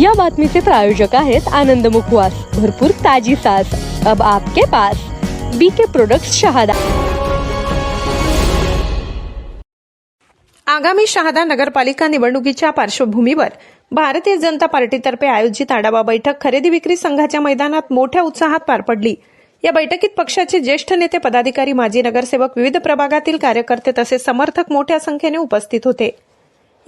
या बातमीचे प्रायोजक आहेत आनंद मुखवास. भरपूर ताजी सास अब आपके पास बी के प्रोडक्ट शहादा. आगामी शहादा नगरपालिका निवडणुकीच्या पार्श्वभूमीवर भारतीय जनता पार्टीतर्फे आयोजित आढावा बैठक खरेदी विक्री संघाच्या मैदानात मोठ्या उत्साहात पार पडली. या बैठकीत पक्षाचे ज्येष्ठ नेते पदाधिकारी माजी नगरसेवक विविध प्रभागातील कार्यकर्ते तसेच समर्थक मोठ्या संख्येने उपस्थित होते.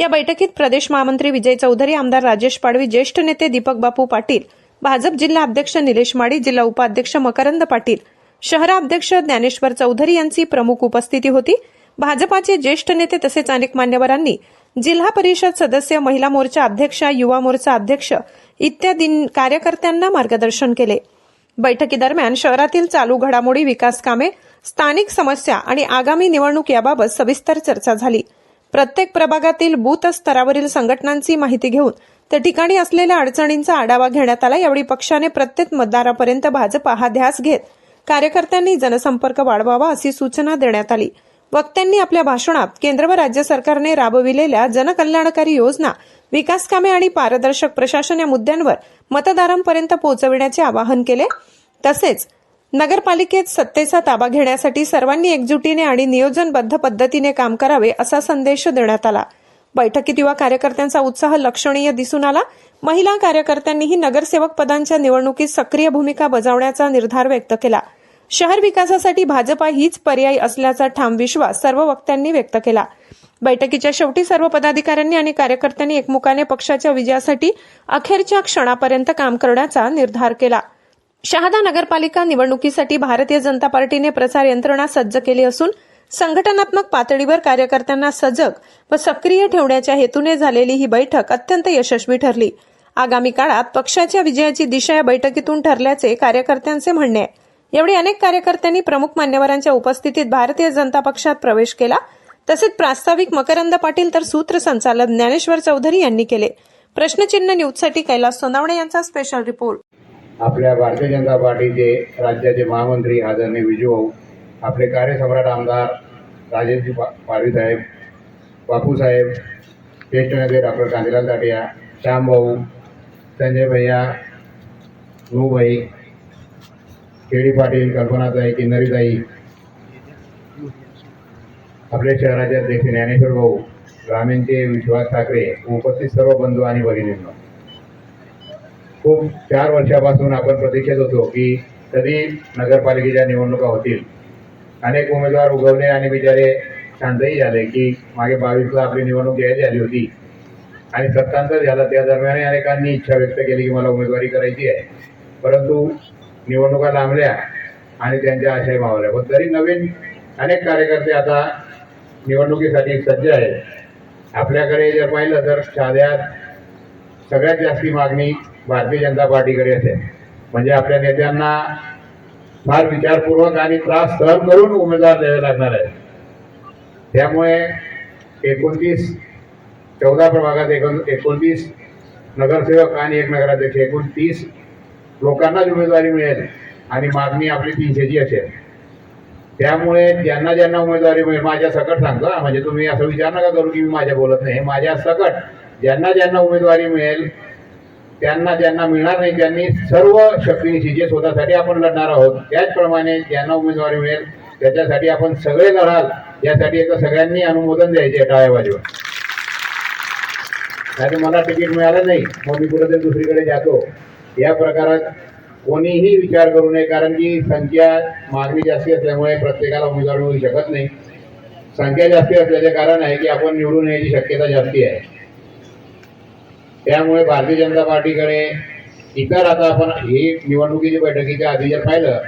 या बैठकीत प्रदेश महामंत्री विजय चौधरी आमदार राजेश पाडवी ज्येष्ठ नेते दीपक बापू पाटील भाजप जिल्हा अध्यक्ष निलेश माडी जिल्हा उपाध्यक्ष मकरंद पाटील शहराध्यक्ष ज्ञानेश्वर चौधरी यांची प्रमुख उपस्थिती होती. भाजपाचे ज्येष्ठ नेते तसेच अनेक मान्यवरांनी जिल्हा परिषद सदस्य महिला मोर्चा अध्यक्षा युवा मोर्चा अध्यक्ष इत्यादी कार्यकर्त्यांना मार्गदर्शन केले. बैठकीदरम्यान शहरातील चालू घडामोडी विकास कामे स्थानिक समस्या आणि आगामी निवडणूक याबाबत सविस्तर चर्चा झाली. प्रत्येक प्रभागातील बूथ स्तरावरील संघटनांची माहिती घेऊन त्या ठिकाणी असलेल्या अडचणींचा आढावा घेण्यात आला. यावेळी पक्षाने प्रत्येक मतदारापर्यंत भाजपा हा ध्यास घेत कार्यकर्त्यांनी जनसंपर्क वाढवावा अशी सूचना देण्यात आली. वक्त्यांनी आपल्या भाषणात केंद्र व राज्य सरकारने राबविलेल्या जनकल्याणकारी योजना विकास कामे आणि पारदर्शक प्रशासन या मुद्द्यांवर मतदारांपर्यंत पोहोचविण्याचे आवाहन केले. तसेच नगरपालिकेत सत्तेचा ताबा घेण्यासाठी सर्वांनी एकजुटीने आणि नियोजनबद्ध पद्धतीने काम करावे असा संदेश देण्यात आला. बैठकीत युवा कार्यकर्त्यांचा उत्साह लक्षणीय दिसून आला. महिला कार्यकर्त्यांनीही नगरसेवक पदांच्या निवडणुकीत सक्रिय भूमिका बजावण्याचा निर्धार व्यक्त केला. शहर विकासासाठी भाजपा हीच पर्याय असल्याचा ठाम विश्वास सर्व वक्त्यांनी व्यक्त केला. बैठकीच्या शेवटी सर्व पदाधिकाऱ्यांनी आणि कार्यकर्त्यांनी एकमुखाने पक्षाच्या विजयासाठी अखेरच्या क्षणापर्यंत काम करण्याचा निर्धार केला. शहादा नगरपालिका निवडणुकीसाठी भारतीय जनता पार्टीने प्रचार यंत्रणा सज्ज केली असून संघटनात्मक पातळीवर कार्यकर्त्यांना सजग व सक्रिय ठेवण्याच्या हेतूने झालेली ही बैठक अत्यंत यशस्वी ठरली. आगामी काळात पक्षाच्या विजयाची दिशा या बैठकीतून ठरल्याचे कार्यकर्त्यांचे म्हणणे आहे. एवढे अनेक कार्यकर्त्यांनी प्रमुख मान्यवरांच्या उपस्थितीत भारतीय जनता पक्षात प्रवेश केला. तसेच प्रास्ताविक मकरंद पाटील तर सूत्रसंचालक ज्ञानेश्वर चौधरी यांनी केले. प्रश्नचिन्ह न्यूजसाठी कैलास सोनावणे यांचा स्पेशल रिपोर्ट आपल्या भारतीय जनता पार्टीचे राज्याचे महामंत्री आदरणीय विजूभाऊ आपले कार्यसम्राट आमदार राजेशजी पा पाडवी साहेब बापूसाहेब ज्येष्ठ नेते डॉक्टर कांतीलाल ताटिया श्यामभाऊ संजय भैया नूभाई केडी पाटील कल्पनाताई किन्नरीताई आपले शहराचे अध्यक्ष ज्ञानेश्वर भाऊ ग्रामीणचे विश्वास ठाकरे उपस्थित सर्व बंधू आणि भगिनींना. खूप चार वर्षापासून आपण प्रतीक्षेत होतो की कधी नगरपालिकेच्या निवडणुका होतील. अनेक उमेदवार उगवले आणि बिचारे शांतही झाले की मागे बावीसला आपली निवडणूक घ्यायची झाली होती. आणि सत्तांतर झाला. त्या दरम्यानही अनेकांनी इच्छा व्यक्त केली की मला उमेदवारी करायची आहे. परंतु निवडणुका लांबल्या आणि त्यांच्या आशय मावल्या पण तरी नवीन अनेक कार्यकर्ते आता निवडणुकीसाठी सज्ज आहेत. आपल्याकडे जर पाहिलं तर साध्या सगळ्यात जास्ती मागणी भारतीय जनता पार्टीकडे असेल. म्हणजे आपल्या नेत्यांना फार विचारपूर्वक आणि त्रास सहन करून उमेदवार द्यावे लागणार आहे त्यामुळे एकोणतीस चौदा प्रभागात एकोण एकोणतीस नगरसेवक आणि एक नगराध्यक्ष एकूण तीस लोकांनाच उमेदवारी मिळेल आणि मागणी आपली तीनशेची असेल. त्यामुळे ज्यांना ज्यांना उमेदवारी मिळेल माझ्या सकट सांगतो म्हणजे तुम्ही असं विचार नका करू की मी माझ्या बोलत नाही माझ्या सकट. ज्यांना ज्यांना उमेदवारी मिळेल त्यांना ज्यांना मिळणार नाही त्यांनी सर्व शक्तीनिशी जे स्वतःसाठी आपण लढणार आहोत. त्याचप्रमाणे ज्यांना उमेदवारी मिळेल त्याच्यासाठी आपण सगळे लढाल यासाठी एकदा सगळ्यांनी अनुमोदन द्यायचे टाळ्या वाजवून आणि मला तिकीट मिळालं नाही. मग मी कुठेतरी दुसरीकडे जातो. या प्रकारात कोणीही विचार करू नये कारण की संख्या मागणी जास्ती असल्यामुळे प्रत्येकाला उमेदवार मिळू शकत नाही. संख्या जास्ती असल्याचे कारण आहे की आपण निवडून येण्याची शक्यता जास्ती आहे. त्यामुळे भारतीय जनता पार्टीकडे इतर आता आपण ही निवडणुकीची बैठकीच्या आधी जर पाहिलं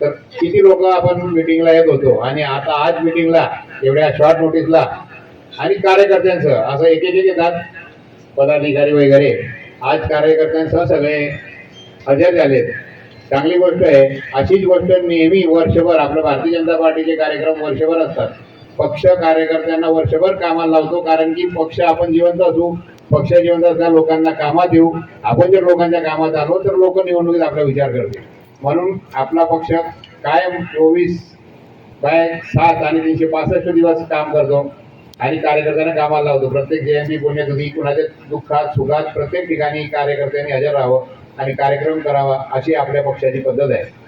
तर किती लोक आपण मिटिंगला येत होतो आणि आता आज मिटिंगला एवढ्या शॉर्ट नोटीसला आणि कार्यकर्त्यांसह असं एक एक येतात पदाधिकारी वगैरे. आज कार्यकर्त्यांसह सगळे हजर झालेत. चांगली गोष्ट आहे अशीच गोष्ट नेहमी वर्षभर आपलं भारतीय जनता पार्टीचे कार्यक्रम वर्षभर असतात. पक्ष कार्यकर्त्यांना वर्षभर कामाला लावतो कारण की पक्ष आपण जिवंत असू पक्ष जिवंत असताना लोकांना कामात येऊ. आपण जर लोकांच्या कामात आलो तर लोक निवडणुकीत आपला विचार करतील. म्हणून आपला पक्ष कायम चोवीस बाय सात आणि तीनशे पासष्ट दिवस काम करतो आणि कार्यकर्त्यांना कामाला लावतो. प्रत्येक जयंती पुण्यतिथी कुणाच्या दुःखात सुखात प्रत्येक ठिकाणी कार्यकर्त्यांनी हजर राहावं आणि कार्यक्रम करावा अशी आपल्या पक्षाची पद्धत आहे.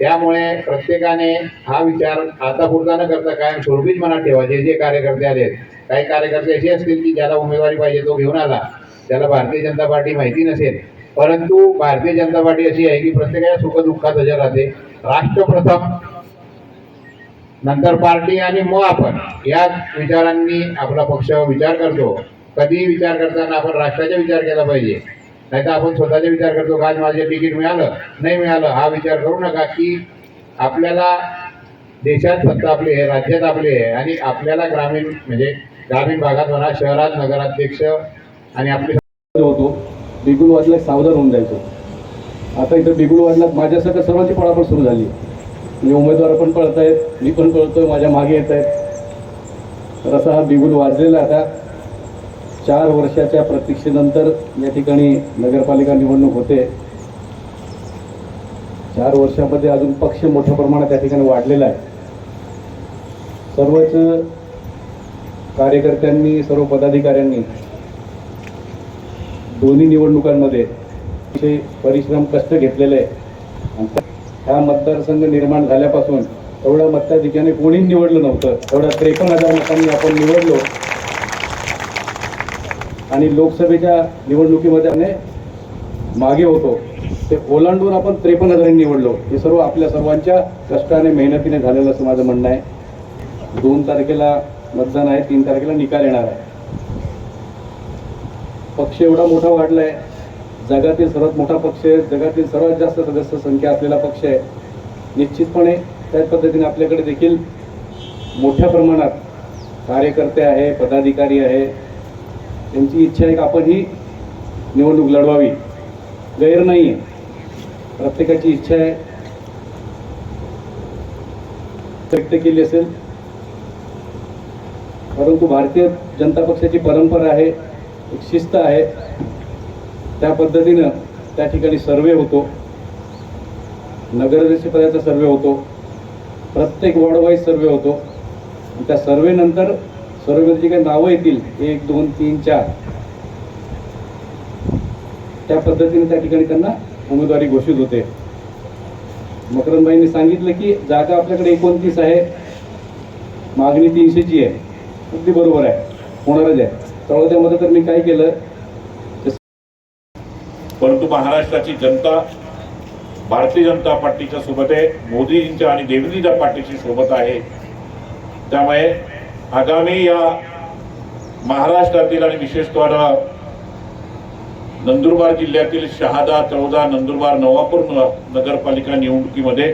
त्यामुळे प्रत्येकाने हा विचार आता पुरता न करता कायम स्वरूपीच मनात ठेवा. जे जे कार्यकर्ते आलेत काही कार्यकर्ते असे असतील की ज्याला उमेदवारी पाहिजे तो घेऊन आला त्याला भारतीय जनता पार्टी माहिती नसेल परंतु भारतीय जनता पार्टी अशी आहे की प्रत्येकाच्या सुखदुःखात हजर राहते. राष्ट्र प्रथम नंतर पार्टी आणि मग आपण या विचारांनी आपला पक्ष विचार करतो. कधीही विचार करताना आपण राष्ट्राचा विचार केला पाहिजे. नाही तर आपण स्वतःचा विचार करतो का माझे तिकीट मिळालं. नाही मिळालं हा विचार करू नका की आपल्याला देशात फक्त आपले आहे राज्यात आपले आहे आणि आपल्याला ग्रामीण म्हणजे ग्रामीण भागात म्हणा शहरात नगराध्यक्ष आणि आपली होतो बिगुल वाजल्यास सावधान होऊन जायचो. आता इथं बिगुल वाजला माझ्यासारखं सर्वांची पळापळ सुरू झाली. म्हणजे उमेदवार पण पळत आहेत मी पण पळतोय माझ्या मागे येत आहेत तर असा हा बिगुल वाजलेला आता. चार वर्षाच्या प्रतीक्षेनंतर या ठिकाणी नगरपालिका निवडणूक होते. चार वर्षामध्ये अजून पक्ष मोठ्या प्रमाणात त्या ठिकाणी वाढलेला आहे. सर्वच कार्यकर्त्यांनी सर्व पदाधिकाऱ्यांनी दोन्ही निवडणुकांमध्ये अतिशय परिश्रम कष्ट घेतलेले आहे. हा मतदारसंघ निर्माण झाल्यापासून एवढ्या मताधिकाने कोणी निवडलं नव्हतं. एवढ्या त्रेपन्न हजार मतांनी आपण निवडलो. आणि लोकसभेच्या निवडणुकीमध्ये आम्ही मागे होतो. ते ओलांडून आपण त्रेपन्न हजारांनी निवडलो. हे सर्व आपल्या सर्वांच्या कष्टाने मेहनतीने झालेलं असं माझं म्हणणं आहे. दोन तारखेला मतदान आहे तीन तारखेला निकाल येणार आहे. पक्ष एवढा मोठा वाढलाय. जगातील सर्वात मोठा पक्ष आहे. जगातील सर्वात जास्त सदस्य संख्या असलेला पक्ष आहे. निश्चितपणे त्याच पद्धतीने आपल्याकडे देखील मोठ्या प्रमाणात कार्यकर्ते आहे पदाधिकारी आहे त्यांची इच्छा आहे की आपण ही निवडणूक लढवावी. गैर नाही आहे प्रत्येकाची इच्छा आहे. व्यक्त केली असेल. परंतु भारतीय जनता पक्षाची परंपरा आहे एक शिस्त आहे. त्या पद्धतीनं त्या ठिकाणी सर्वे होतो. नगराध्यक्ष सर्वे होतो. प्रत्येक वॉर्डवाईज सर्वे होतो. त्या सर्वेनंतर सर्वेमध्ये जी काही नावं येतील? एक दोन तीन चार. त्या पद्धतीने त्या ठिकाणी त्यांना उमेदवारी घोषित होते. मकरंदबाईंनी सांगितलं की जागा आपल्याकडे एकोणतीस आहे. मागणी तीनशेची आहे. अगदी बरोबर आहे. होणारच आहे. तळोद्यामध्ये तर मी काय केलं? परंतु महाराष्ट्राची जनता भारतीय जनता पार्टीच्या सोबत आहे. मोदीजींच्या आणि देवजीच्या पार्टीची सोबत आहे. त्यामुळे आगामी या महाराष्ट्रातील आणि विशेषतः नंदुरबार जिल्ह्यातील शहादा चौदा नंदुरबार नवापूर नगरपालिका निवडणुकीमध्ये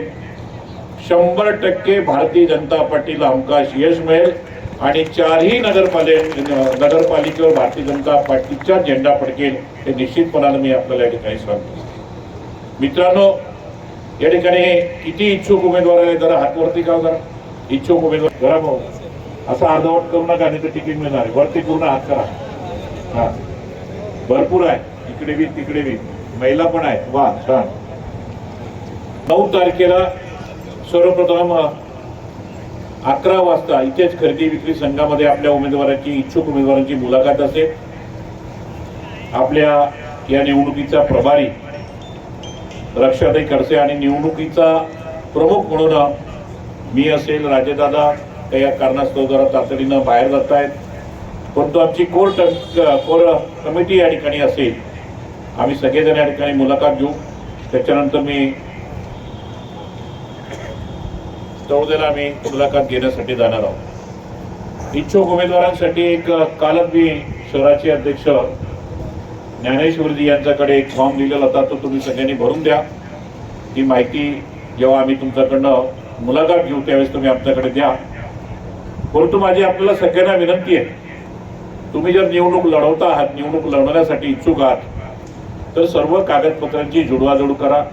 शंभर टक्के भारतीय जनता पार्टीला हमखास यश मिळेल आणि चारही नगरपाले नगरपालिकेवर भारतीय जनता पार्टीचा झेंडा फडकेल हे निश्चितपणानं मी आपल्याला या ठिकाणी सांगतो. मित्रांनो या ठिकाणी किती इच्छुक उमेदवार आहे जरा हातवरती का जरा. इच्छुक उमेदवार घरा भाऊ. असं अर्धवट करू नका नाही तर तिकीट मिळणार आहे. वरती पूर्ण हात करा. हा. भरपूर आहे. इकडे बी तिकडे बी. महिला पण आहेत वा छान. नऊ तारखेला सर्वप्रथम अकरा वाजता इथेच खरेदी विक्री संघामध्ये आपल्या उमेदवारांची इच्छुक उमेदवारांची मुलाखत असेल. आपल्या या निवडणुकीचा प्रभारी रक्षाताई खडसे आणि निवडणुकीचा प्रमुख म्हणून मी असेल राजेदादा काही कारणास्तव जरा तातडीनं बाहेर जात आहेत परंतु आमची कोर कोर कमिटी या ठिकाणी असेल आम्ही सगळेजण या ठिकाणी मुलाखत घेऊ. त्याच्यानंतर मी तळोद्याला आम्ही मुलाखत घेण्यासाठी जाणार आहोत. इच्छुक उमेदवारांसाठी एक कालच मी शहराचे अध्यक्ष ज्ञानेश्वरजी यांच्याकडे एक फॉर्म दिलेला होता तो तुम्ही सगळ्यांनी भरून द्या. ती माहिती जेव्हा आम्ही तुमच्याकडनं मुलाखत घेऊ त्यावेळेस तुम्ही आमच्याकडे द्या. परंतु माझी आपल्याला सगळ्यांना विनंती आहे तुम्ही जर निवडणूक लढवता आहात निवडणूक लढवण्यासाठी इच्छुक आहात तर सर्व कागदपत्रांची जुडवाजुड करा.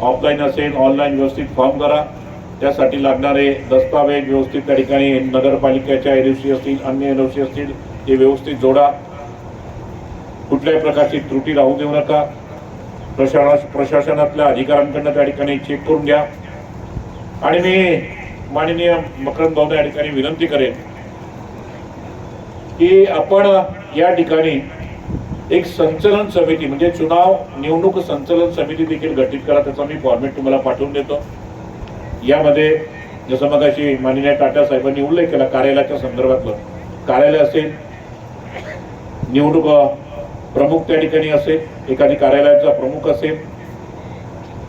ऑफलाईन असेल ऑनलाईन व्यवस्थित फॉर्म करा. त्यासाठी लागणारे दस्तावेज व्यवस्थित त्या ठिकाणी नगरपालिकेच्या एनओसी असतील अन्य एनओसी असतील ते व्यवस्थित जोडा. कुठल्याही प्रकारची त्रुटी राहू देऊ नका. प्रशास प्रशासनातल्या अधिकाऱ्यांकडनं त्या ठिकाणी चेक करून घ्या. आणि मी माननीय मकरंद भाऊना या ठिकाणी विनंती करेन की आपण या ठिकाणी एक संचलन समिती म्हणजे चुनाव निवडणूक संचलन समिती देखील गठीत करा त्याचा मी फॉर्मेट तुम्हाला पाठवून देतो. यामध्ये जसं मग अशी माननीय टाटा साहेबांनी उल्लेख केला कार्यालयाच्या संदर्भातलं. कार्यालय असेल निवडणूक प्रमुख त्या ठिकाणी असेल एखादी कार्यालयाचा प्रमुख असेल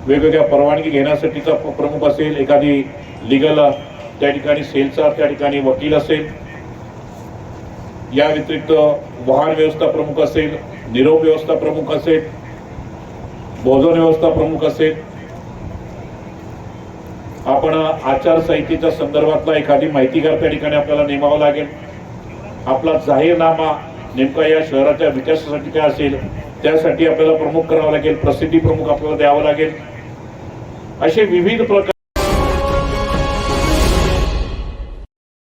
वेगवेगळ्या परवानगी घेण्यासाठीचा प्रमुख असेल एखादी लिगल त्या ठिकाणी सेलचा त्या ठिकाणी वकील असेल. या व्यतिरिक्त वाहन व्यवस्था प्रमुख असेल निरोप व्यवस्था प्रमुख असेल भोजन व्यवस्था प्रमुख असेल. आपण आचारसंहितेच्या संदर्भातला एखादी माहितीगार त्या ठिकाणी आपल्याला नेमावं लागेल. आपला जाहीरनामा नेमका या शहराच्या विकासासाठी काय असेल त्यासाठी आपल्याला प्रमुख करावा लागेल प्रसिद्धी प्रमुख आपल्याला द्यावं लागेल. असे विविध प्रकार